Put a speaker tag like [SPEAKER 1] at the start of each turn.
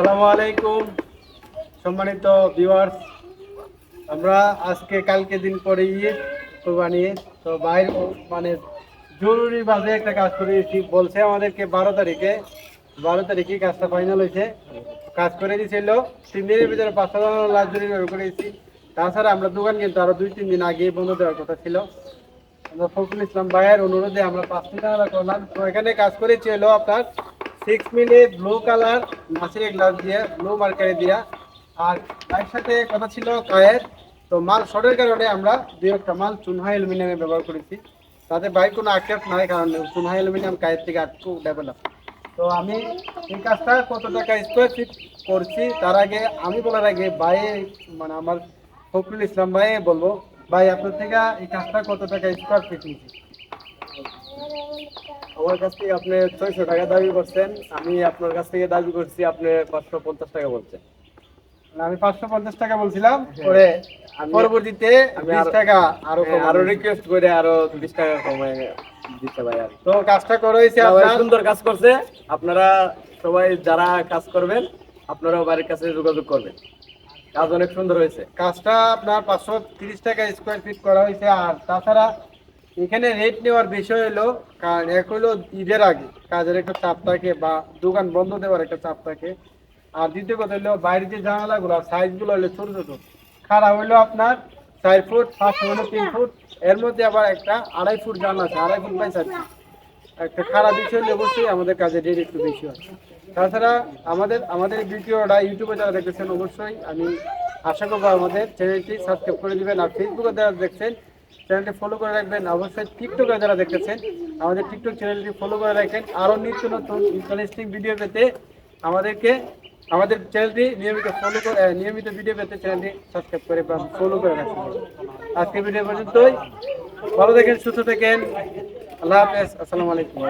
[SPEAKER 1] আসসালামু আলাইকুম, সম্মানিত ভিউয়ার্স আমরা আজকে কালকে দিন পরে ঈদ, কোরবানি ঈদ। তো বাইরে মানে জরুরি ভাবে একটা কাজ করে করেছি বলছে আমাদেরকে বারো তারিখে বারো তারিখে কাজটা ফাইনাল হয়েছে। কাজ করে দিয়েছিল তিন দিনের ভিতরে পাঁচশো লাখ করেছি তাছাড়া আমরা দোকান কিন্তু আরও দুই, তিন দিন আগে বন্ধ দেওয়ার কথা ছিল। আমরা ফখরুল ইসলাম ভাইয়ের অনুরোধে আমরা পাঁচ টাকা করলাম। তো এখানে কাজ করেছি হলো আপনার সিক্স মিনিট ব্লু কালার মাছের গ্লাস দিয়ে ব্লু মার্কারে দিয়া। আর তার সাথে কথা ছিল কায়ের। তো মাল শর্টের কারণে আমরা দুই একটা মাল চুনহা অ্যালুমিনিয়ামে ব্যবহার করেছি। তাতে বাইক কোনো আক্ষেপ নাই, কারণ চুনহা অ্যালুমিনিয়াম কায়ের থেকে আটকু ডেভেলপ তো আমি এই কাজটা কত টাকা স্কোয়ার ফিট করছি, তার আগে আমি বলার আগে ভাই মানে আমার ফখরুল ইসলাম ভাই বলব, ভাই আপনার থেকে এই কাজটা কত টাকা স্কোয়ার ফিট নিয়েছি?
[SPEAKER 2] আমার কাছ থেকে আপনি ছয়শো টাকা দাবি করছেন আমি আপনার কাছ থেকে দাবি করছি আপনি পাঁচশো পঞ্চাশ টাকা বলছেন।
[SPEAKER 1] আমি পাঁচশো পঞ্চাশ টাকা বলছিলাম পরে পরবর্তীতে বিশ টাকা আরও
[SPEAKER 2] হ্যাঁ, আরও রিকোয়েস্ট করে আরও বিশ টাকা কমায় দিতে ভাই আর।
[SPEAKER 1] তো কাজটা করা হয়েছে
[SPEAKER 2] সবাই
[SPEAKER 1] আপনার।
[SPEAKER 2] সুন্দর কাজ করছে। আপনারা সবাই যারা কাজ করবেন আপনারাও বাড়ির কাছে যোগাযোগ করবেন। কাজ অনেক সুন্দর হয়েছে।
[SPEAKER 1] কাজটা আপনার পাঁচশো তিরিশ টাকা স্কোয়ার ফিট করা হয়েছে আর তাছাড়া এখানে রেট নেওয়ার বিষয় হলো, কারণ এক হলো ঈদের আগে কাজের একটা চাপ থাকে বা দোকান বন্ধ দেওয়ার একটা চাপ থাকে। আর দ্বিতীয় কথা হলো বাইরের যে জানালাগুলো সাইজগুলো হলো ছোট ছোট। খারাপ হলো আপনার চার ফুট, পাঁচ হলো তিন ফুট, এর মধ্যে আবার একটা আড়াই ফুট জানলা আছে, আড়াই ফুট চার ফুট। একটা খারাপ বিষয় হলে অবশ্যই আমাদের কাজে রেট একটু বেশি হয়। তাছাড়া আমাদের আমাদের ভিডিওটা ইউটিউবে যারা দেখতেছেন অবশ্যই আমি আশা করব আমাদের চ্যানেলটি সাবস্ক্রাইব করে দেবেন। আর ফেসবুকে যারা দেখছেন চ্যানেলটি ফলো করে রাখবেন। অবশ্যই টিকটকে যারা দেখতেছেন, আমাদের টিকটক চ্যানেলটি ফলো করে রাখেন। আরও নিত্য নতুন ইন্টারেস্টিং ভিডিও পেতে আমাদেরকে, আমাদের চ্যানেলটি নিয়মিত ফলো করে নিয়মিত ভিডিও পেতে চ্যানেলটি সাবস্ক্রাইব করে বা ফলো করে রাখবেন আজকে ভিডিও পর্যন্তই। ভালো দেখেন সুস্থ থাকেন। আল্লাহ হাফেজ। আসসালামু আলাইকুম।